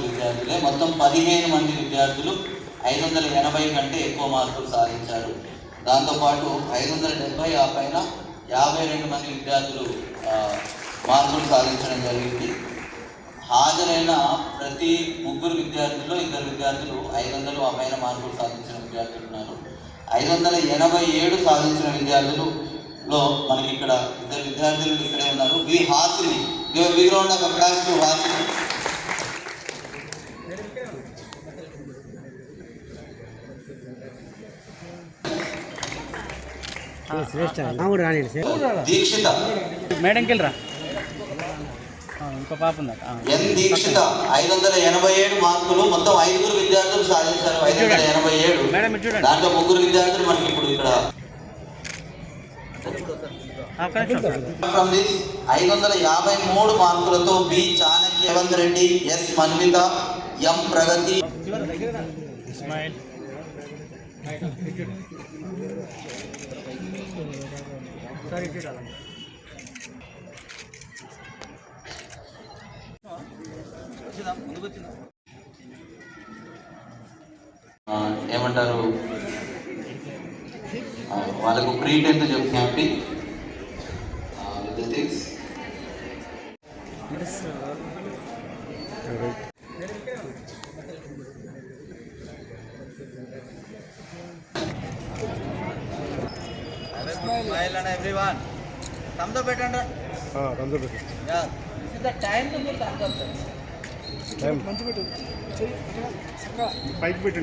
మంది విద్యార్థులే. మొత్తం పదిహేను మంది విద్యార్థులు ఐదు వందల ఎనభై కంటే ఎక్కువ మార్కులు సాధించారు. దాంతోపాటు ఐదు వందల డెబ్బై ఆ పైన యాభై రెండు మంది విద్యార్థులు మార్కులు సాధించడం జరిగింది. హాజరైన ప్రతి ముగ్గురు విద్యార్థుల్లో ఇద్దరు విద్యార్థులు ఐదు వందలు ఆ పైన మార్కులు సాధించిన విద్యార్థులు ఉన్నారు. ఐదు వందల ఎనభై ఏడు సాధించిన విద్యార్థులులో మనకి ఇక్కడ ఇద్దరు విద్యార్థులు ఇక్కడే ఉన్నారు. V Hasini. Background of class two Hasini. Dikshita. ఇంకో పాప ఉందట. ఆ. ఎన్ దీక్షిత. ఐదు వందల ఎనభై ఏడు మార్కులు. మొత్తం ఐదుగురు విద్యార్థులు సాధించారు. ఐదు వందల ఎనభై ఏడు మేడం ఇటు చూడండి. దాంట్లో ముగ్గురు విద్యార్థులు మనకి ఇప్పుడు ఇక్కడ. ఐదు వందల యాభై మూడు మార్కులతో B. Chanakya Revanth Reddy S. Manvitha M Pragati? ఏమంటారు? వాళ్ళకు ప్రీ టెన్త్ చెప్పి things Smile and everyone. Thumbs up పెట్టండి Yeah. This is the time to give thumbs up. మంచి పెట్టు పైకి పెట్టండి